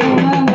Amen.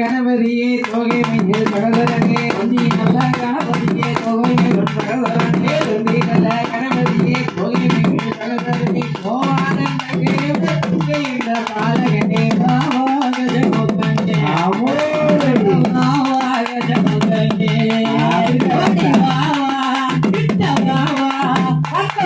கணபதியே தோகை மீது கடலரங்கே நல்ல கணபதியே தோகை மீது கடலரங்கே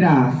graças